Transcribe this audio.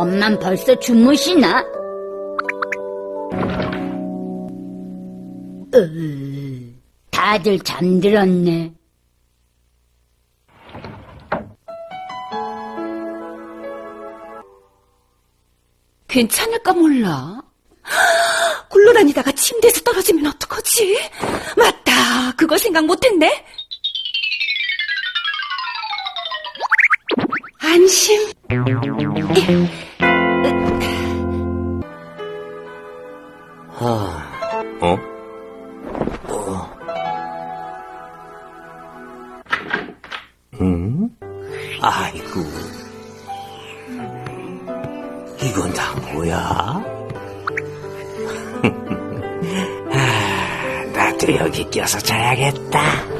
엄만 벌써 주무시나? 으, 다들 잠들었네. 괜찮을까 몰라. 굴러다니다가 침대에서 떨어지면 어떡하지? 맞다. 그걸 생각 못했네. 안심. 어? 음? 아이고. 이건 다 뭐야? 아, 나도 여기 껴서 자야겠다.